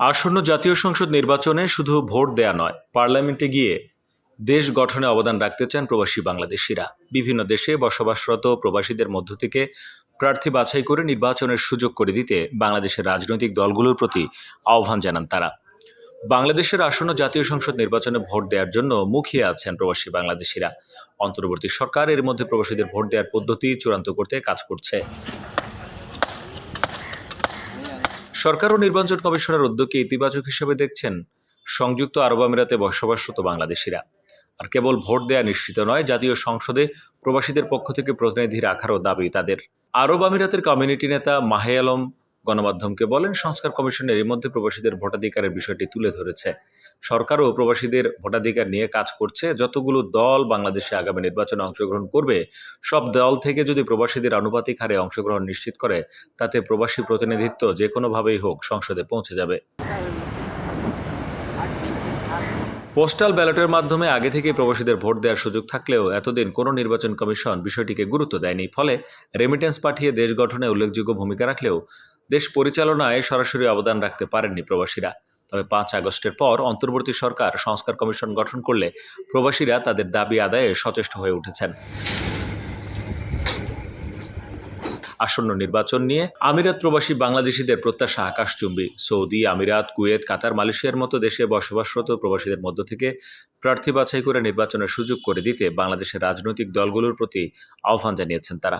আসন্ন জাতীয় সংসদ নির্বাচনে শুধু ভোট দেয়া নয়, পার্লামেন্টে গিয়ে দেশ গঠনে অবদান রাখতে চান প্রবাসী বাংলাদেশিরা। বিভিন্ন দেশে বসবাসরত প্রবাসীদের মধ্য থেকে প্রার্থী বাছাই করে নির্বাচনের সুযোগ করে দিতে বাংলাদেশের রাজনৈতিক দলগুলোর প্রতি আহ্বান জানান তারা। বাংলাদেশের আসন্ন জাতীয় সংসদ নির্বাচনে ভোট দেওয়ার জন্য মুখিয়ে আছেন প্রবাসী বাংলাদেশিরা। অন্তর্বর্তী সরকার এর মধ্যে প্রবাসীদের ভোট দেওয়ার পদ্ধতি চূড়ান্ত করতে কাজ করছে। সরকার ও নির্বাচন কমিশনের উদ্যোগকে ইতিবাচক হিসেবে দেখছেন সংযুক্ত আরব আমিরাতে বসবাসরত বাংলাদেশিরা। আর কেবল ভোট দেয়া নিশ্চিত নয়, জাতীয় সংসদে প্রবাসীদের পক্ষ থেকে প্রতিনিধি রাখারও দাবি তাদের। আরব আমিরাতের কমিউনিটি নেতা মাহে আলম গণমাধ্যমকে বলেন, সংস্কার কমিশন এর মধ্যে প্রবাসীদের ভোটাধিকারের বিষয়টি তুলে ধরেছে। সরকারও প্রবাসীদের ভোটাধিকার নিয়ে কাজ করছে। যতগুলো দল বাংলাদেশে আগামী নির্বাচনে অংশগ্রহণ করবে, সব দল থেকে যদি প্রবাসীদের আনুপাতিক হারে অংশগ্রহণ নিশ্চিত করে, তাতে প্রবাসী প্রতিনিধিত্ব যে কোনোভাবেই হোক সংসদে পৌঁছে যাবে। পোস্টাল ব্যালটের মাধ্যমে আগে থেকে প্রবাসীদের ভোট দেওয়ার সুযোগ থাকলেও এতদিন কোনো নির্বাচন কমিশন বিষয়টিকে গুরুত্ব দেয়নি। ফলে রেমিটেন্স পাঠিয়ে দেশ গঠনে উল্লেখযোগ্য ভূমিকা রাখলেও দেশ পরিচালনায় সরাসরি অবদান রাখতে পারেননি প্রবাসীরা। তবে পাঁচ আগস্টের পর অন্তর্বর্তী সরকার সংস্কার কমিশন গঠন করলে প্রবাসীরা তাদের দাবি আদায়ে সচেষ্ট হয়ে উঠেছেন। আসন্ন নির্বাচন নিয়ে আমিরাত প্রবাসী বাংলাদেশিদের প্রত্যাশা আকাশচুম্বী। সৌদি, আমিরাত, কুয়েত, কাতার, মালয়েশিয়ার মতো দেশে বসবাসরত প্রবাসীদের মধ্য থেকে প্রার্থী বাছাই করে নির্বাচনের সুযোগ করে দিতে বাংলাদেশের রাজনৈতিক দলগুলোর প্রতি আহ্বান জানিয়েছেন তারা।